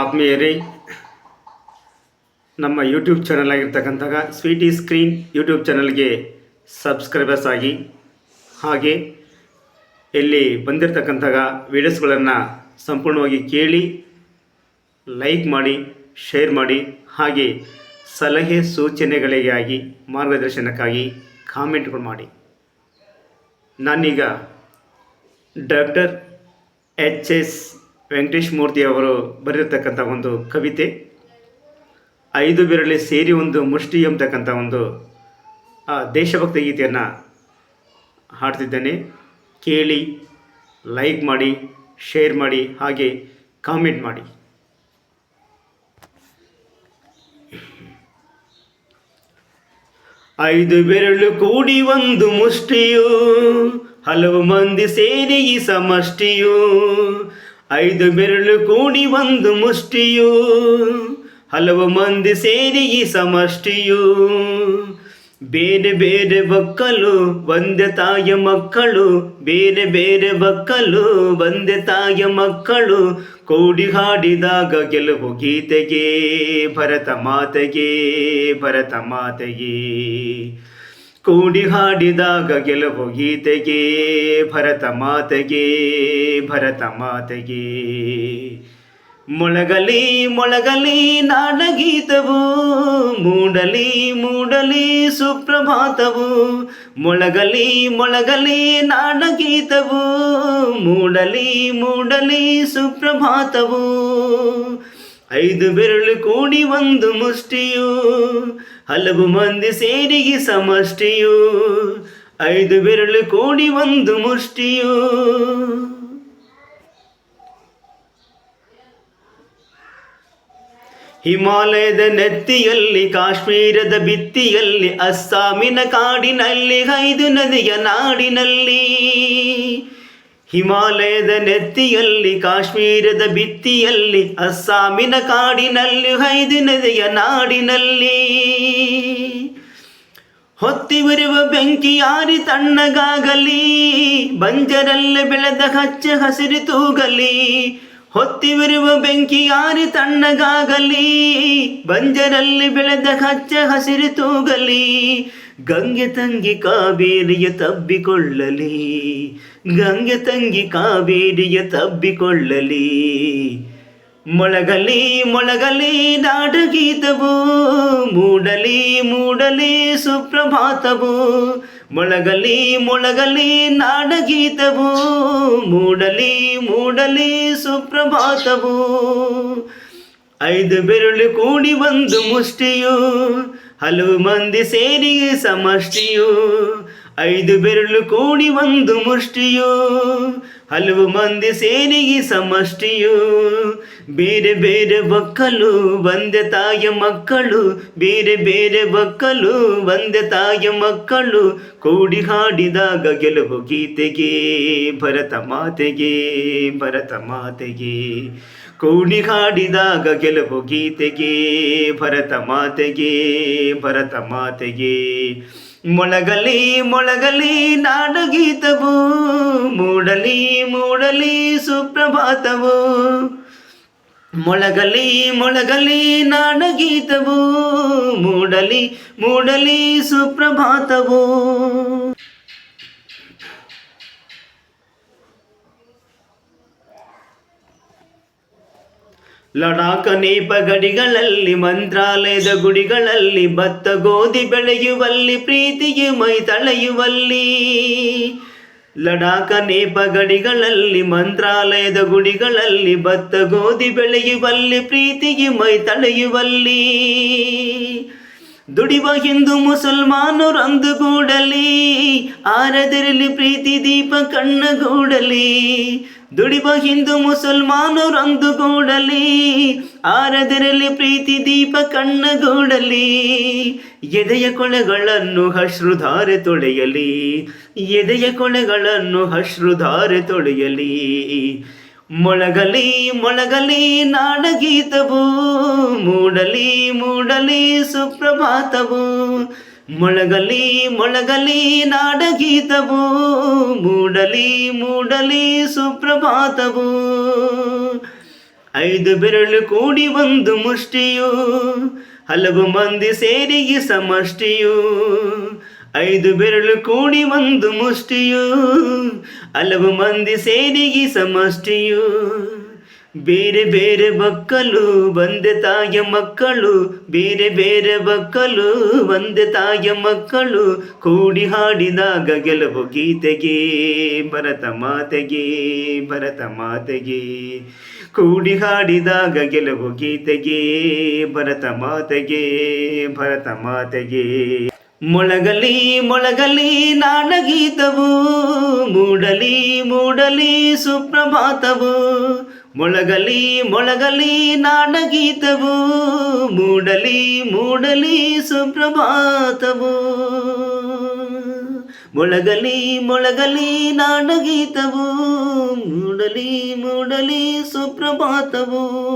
ಆತ್ಮೀಯರೇ, ನಮ್ಮ YouTube channel ಆಗಿರ್ತಕ್ಕಂತಹ ಸ್ವೀಟಿ ಸ್ಕ್ರೀನ್ ಯೂಟ್ಯೂಬ್ ಚಾನಲ್ಗೆ ಸಬ್ಸ್ಕ್ರೈಬರ್ಸ್ ಆಗಿ, ಹಾಗೆ ಇಲ್ಲಿ ಬಂದಿರತಕ್ಕಂತಹ ವೀಡಿಯೋಸ್ಗಳನ್ನು ಸಂಪೂರ್ಣವಾಗಿ ಕೇಳಿ ಲೈಕ್ ಮಾಡಿ ಶೇರ್ ಮಾಡಿ, ಹಾಗೆ ಸಲಹೆ ಸೂಚನೆಗಳಿಗಾಗಿ ಮಾರ್ಗದರ್ಶನಕ್ಕಾಗಿ ಕಾಮೆಂಟ್ಗಳು ಮಾಡಿ. ನಾನೀಗ doctor H S Venkatesh Murthy ಅವರು ಬರೆದಿರ್ತಕ್ಕಂಥ ಒಂದು ಕವಿತೆ, ಐದು ಬೆರಳಿ ಸೇರಿ ಒಂದು ಮುಷ್ಟಿ ಎಂಬತಕ್ಕಂಥ ಒಂದು ದೇಶಭಕ್ತಿ ಗೀತೆಯನ್ನು ಹಾಡ್ತಿದ್ದೇನೆ. ಕೇಳಿ, ಲೈಕ್ ಮಾಡಿ, ಶೇರ್ ಮಾಡಿ, ಹಾಗೆ ಕಾಮೆಂಟ್ ಮಾಡಿ. ಐದು ಬೆರಳು ಕೂಡಿ ಒಂದು ಮುಷ್ಟಿಯು, ಹಲವು ಮಂದಿ ಸೇರಿ ಈ ಸಮಷ್ಟಿಯು ಐದು ಬೆರಳು ಕೂಡಿ ಒಂದು ಮುಷ್ಟಿಯು. ಹಲವು ಮಂದಿ ಸೇರಿ ಈ ಸಮಷ್ಟಿಯು. ಬೇರೆ ಬೇರೆ ಬಕ್ಕಲು ಒಂದೇ ತಾಯ ಮಕ್ಕಳು. ಬೇರೆ ಬೇರೆ ಬಕ್ಕಲು ಒಂದೇ ತಾಯ ಮಕ್ಕಳು. ಕೂಡಿ ಹಾಡಿದಾಗ ಗೆಲುವು ಗೀತೆಗೆ, ಭರತ ಮಾತೆಗೆ ಭರತ ಮಾತೆಗೆ. ಕೂಡಿ ಹಾಡಿದಾಗ ಗೆಲುವು ಗೀತೆಗೆ, ಭರತ ಮಾತೆಗೆ ಭರತ ಮಾತೆಗೆ. ಮೊಳಗಲಿ ಮೊಳಗಲಿ ನಾಡಗೀತವು, ಮೂಡಲಿ ಮೂಡಲಿ ಸುಪ್ರಭಾತವು. ಮೊಳಗಲಿ ಮೊಳಗಲಿ ನಾಡಗೀತವು, ಮೂಡಲಿ ಮೂಡಲಿ ಸುಪ್ರಭಾತವು. ಐದು ಬೆರಳು ಕೂಡಿ ಒಂದು ಮುಷ್ಟಿಯು, ಹಲವು ಮಂದಿ ಸೇರಿಗೆ ಸಮಷ್ಟಿಯು. ಐದು ಬೆರಳು ಕೂಡಿ ಒಂದು ಮುಷ್ಟಿಯು. ಹಿಮಾಲಯದ ನೆತ್ತಿಯಲ್ಲಿ, ಕಾಶ್ಮೀರದ ಬಿತ್ತಿಯಲ್ಲಿ ಅಸ್ಸಾಮಿನ ಕಾಡಿನಲ್ಲಿ, ಐದು ನದಿಯ ನಾಡಿನಲ್ಲಿ. ಹಿಮಾಲಯದ ನೆತ್ತಿಯಲ್ಲಿ, ಕಾಶ್ಮೀರದ ಬಿತ್ತಿಯಲ್ಲಿ ಅಸ್ಸಾಮಿನ ಕಾಡಿನಲ್ಲಿ, ಹೈದು ನದಿಯ ನಾಡಿನಲ್ಲಿ. ಹೊತ್ತಿವಿರುವ ಬೆಂಕಿ ಯಾರಿ ತಣ್ಣಗಾಗಲಿ, ಬಂಜರಲ್ಲಿ ಬೆಳೆದ ಹಚ್ಚ ಹಸಿರು ತೂಗಲಿ. ಹೊತ್ತಿವಿರುವ ಬೆಂಕಿ ಯಾರಿ ತಣ್ಣಗಾಗಲಿ, ಬಂಜರಲ್ಲಿ ಬೆಳೆದ ಹಚ್ಚ ಹಸಿರು ತೂಗಲಿ. ಗಂಗೆ ತಂಗಿ ಕಾವೇರಿಯ ತಬ್ಬಿಕೊಳ್ಳಲಿ, ಗಂಗೆ ತಂಗಿ ಕಾವೇರಿಯ ತಬ್ಬಿಕೊಳ್ಳಲಿ. ಮೊಳಗಲಿ ಮೊಳಗಲಿ ನಾಡಗೀತವು, ಮೂಡಲಿ ಮೂಡಲಿ ಸುಪ್ರಭಾತವು. ಮೊಳಗಲಿ ಮೊಳಗಲಿ ನಾಡಗೀತವು, ಮೂಡಲಿ ಮೂಡಲಿ ಸುಪ್ರಭಾತವು. ಐದು ಬೆರಳು ಕೂಡಿ ಒಂದು ಮುಷ್ಟಿಯು ಹಲವು ಮಂದಿ ಸೇರಿ ಸಮಷ್ಟಿಯು, ಐದು ಬೆರಳು ಕೂಡಿ ಒಂದು ಮುಷ್ಟಿಯು. ಹಲವು ಮಂದಿ ಸೇರಿ ಸಮಷ್ಟಿಯು, ಬೇರೆ ಬೇರೆ ಬಕ್ಕಲು ಒಂದೆ ತಾಯ ಮಕ್ಕಳು. ಬೇರೆ ಬೇರೆ ಬಕ್ಕಲು ಒಂದೇ ತಾಯ ಮಕ್ಕಳು. ಕೂಡಿ ಹಾಡಿದಾಗ ಗೆಲುವು ಗೀತೆಗೆ, ಭರತ ಮಾತೆಗೆ ಭರತ ಮಾತೆಗೆ. ಕೂಡಿ ಹಾಡಿದಾಗ ಗೆಲುವು ಗೀತೆಗೆ, ಭರತ ಮಾತೆಗೆ ಭರತ ಮಾತೆಗೆ. ಮೊಳಗಲಿ ಮೊಳಗಲಿ ನಾಡಗೀತವು, ಮೂಡಲಿ ಮೂಡಲಿ ಸುಪ್ರಭಾತವು. ಮೊಳಗಲಿ ಮೊಳಗಲಿ ನಾಡಗೀತವು, ಮೂಡಲಿ ಮೂಡಲಿ ಸುಪ್ರಭಾತವು. ಲಡಾಖ ನೇಪ ಗಡಿಗಳಲ್ಲಿ ಮಂತ್ರಾಲಯದ ಗುಡಿಗಳಲ್ಲಿ, ಭತ್ತ ಗೋಧಿ ಬೆಳೆಯುವಲ್ಲಿ, ಪ್ರೀತಿಯು ಮೈ ತಳೆಯುವಲ್ಲಿ. ಲಡಾಖ ನೇಪ ಗಡಿಗಳಲ್ಲಿ ಮಂತ್ರಾಲಯದ ಗುಡಿಗಳಲ್ಲಿ, ಭತ್ತ ಗೋಧಿ ಬೆಳೆಯುವಲ್ಲಿ, ಪ್ರೀತಿಯು ಮೈ ತಳೆಯುವಲ್ಲಿ. ದುಡಿವ ಹಿಂದೂ ಮುಸಲ್ಮಾನರು ಕೂಡಲಿ ಆರದಿರಲಿ ಪ್ರೀತಿ ದೀಪ ಕಣ್ಣಗೂಡಲಿ ದುಡಿವ ಹಿಂದೂ ಮುಸಲ್ಮಾನರಂದು ಕೂಡಲಿ ಆರದಿರಲಿ ಪ್ರೀತಿ ದೀಪ ಕಣ್ಣಗೂಡಲಿ. ಎದೆಯ ಕೊಳೆಗಳನ್ನು ಹಶ್ರುಧಾರೆ ತೊಳೆಯಲಿ. ಎದೆಯ ಕೊಳೆಗಳನ್ನು ಹಶ್ರುಧಾರೆ ತೊಳೆಯಲಿ. ಮೊಳಗಲಿ ಮೊಳಗಲಿ ನಾಡಗೀತವು. ಮೂಡಲಿ ಮೂಡಲಿ ಸುಪ್ರಭಾತವು. ಮೊಳಗಲಿ ಮೊಳಗಲಿ ನಾಡಗೀತವು, ಮೂಡಲಿ ಮೂಡಲಿ ಸುಪ್ರಭಾತವು. ಐದು ಬೆರಳು ಕೂಡಿ ಒಂದು ಮುಷ್ಟಿಯು, ಹಲವು ಮಂದಿ ಸೇರಿಗೆ ಸಮಷ್ಟಿಯು. ಐದು ಬೆರಳು ಕೂಡಿ ಒಂದು ಮುಷ್ಟಿಯು, ಹಲವು ಮಂದಿ ಸೇರಿಗೆ ಸಮಷ್ಟಿಯು. ಬೇರೆ ಬೇರೆ ಮಕ್ಕಳು, ಒಂದೇ ತಾಯ ಮಕ್ಕಳು. ಬೇರೆ ಬೇರೆ ಮಕ್ಕಳು, ಒಂದೇ ತಾಯ ಮಕ್ಕಳು. ಕೂಡಿ ಹಾಡಿದಾಗ ಗೆಲುವು ಗೀತೆಗೆ, ಭರತ ಮಾತೆಗೆ ಭರತ ಮಾತೆಗೆ. ಕೂಡಿ ಹಾಡಿದಾಗ ಗೆಲುವು ಗೀತೆಗೆ, ಭರತ ಮಾತೆಗೆ ಭರತ ಮಾತೆಗೆ. ಮೊಳಗಲಿ ಮೊಳಗಲಿ ನಾಡಗೀತವು ಮೂಡಲಿ ಮೂಡಲಿ ಸುಪ್ರಭಾತವು. ಮೊಳಗಲಿ ಮೊಳಗಲಿ ನಾಡಗೀತವು ಮೂಡಲಿ ಮೂಡಲಿ ಸುಪ್ರಭಾತವು. ಮೊಳಗಲಿ ಮೊಳಗಲಿ ನಾಡಗೀತವು ಮೂಡಲಿ ಮೂಡಲಿ ಸುಪ್ರಭಾತವು.